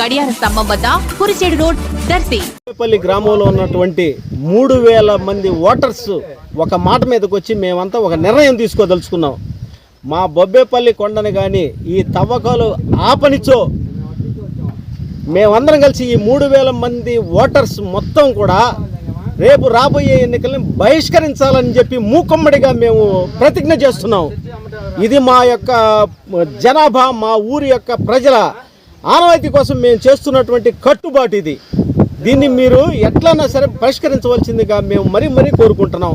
గడియార స్తంభం వద్ద కురిచేడు రోడ్ దర్శి బొబ్బేపల్లి గ్రామంలో ఉన్నటువంటి మూడు వేల మంది ఓటర్స్ ఒక మాట మీదకి వచ్చి మేమంతా ఒక నిర్ణయం తీసుకోదలుచుకున్నాం. మా బొబ్బేపల్లి కొండని కానీ ఈ తవ్వకాలు ఆపనిచో మేమందరం కలిసి ఈ మూడు వేల మంది ఓటర్స్ మొత్తం కూడా రేపు రాబోయే ఎన్నికల్ని బహిష్కరించాలని చెప్పి మూకుమ్మడిగా మేము ప్రతిజ్ఞ చేస్తున్నాం. ఇది మా యొక్క జనాభా మా ఊరి యొక్క ప్రజల ఆనవాయితీ కోసం మేము చేస్తున్నటువంటి కట్టుబాటు ఇది. దీన్ని మీరు ఎట్లన్నా సరే పరిష్కరించవలసిందిగా మేము మరీ మరీ కోరుకుంటున్నాం.